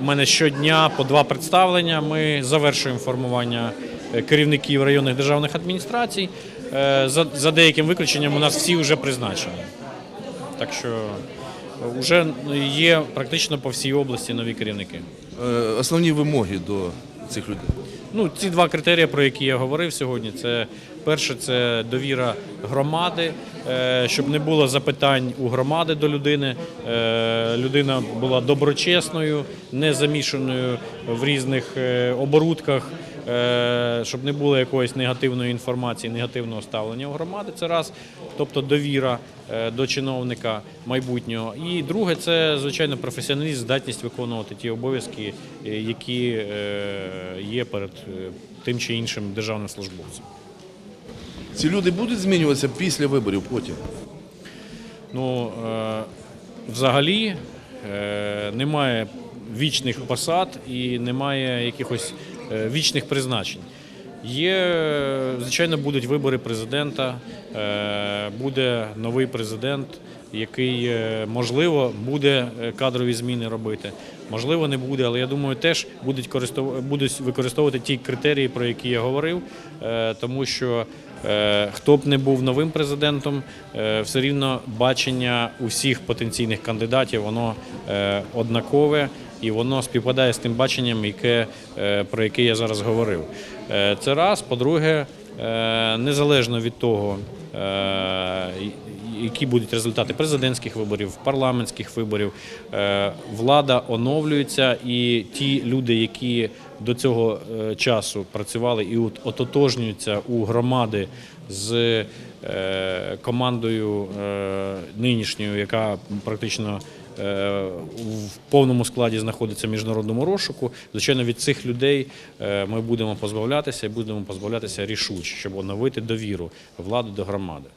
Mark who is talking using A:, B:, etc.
A: У мене щодня по два представлення. Ми завершуємо формування е, керівників районних державних адміністрацій. Е, За, за деяким виключенням у нас всі вже призначені. Так що вже є практично по всій області нові керівники.
B: Е, Основні вимоги до цих людей.
A: Ну, ці два критерії, про які я говорив сьогодні, це перше, це довіра громади, е, щоб не було запитань у громади до людини. Е, Людина була доброчесною, не замішаною в різних е, оборудках, щоб не було якоїсь негативної інформації, негативного ставлення у громади. Це раз, тобто довіра до чиновника майбутнього. І друге, це звичайно професіоналізм, здатність виконувати ті обов'язки, які є перед тим чи іншим державним службовцем.
B: Ці люди будуть змінюватися після виборів потім.
A: Ну, е, взагалі е, немає вічних посад і немає якихось е, вічних призначень. Є, звичайно, будуть вибори президента, е, буде новий президент, який, е, можливо, буде е, кадрові зміни робити. Можливо, не буде, але я думаю, теж будуть будуть використовувати ті критерії, про які я говорив, тому що хто б не був новим президентом, все рівно бачення усіх потенційних кандидатів воно однакове і воно співпадає з тим баченням, яке, е, про яке я зараз говорив. Е, Це раз. По-друге, е, незалежно від того, які будуть результати президентських виборів, парламентських виборів, влада оновлюється, і ті люди, які до цього часу працювали і от- ототожнюються у громади з командою нинішньою, яка практично в повному складі знаходиться в міжнародному розшуку. Звичайно, від цих людей е, ми будемо позбавлятися і будемо позбавлятися рішуче, щоб оновити довіру влади до громади.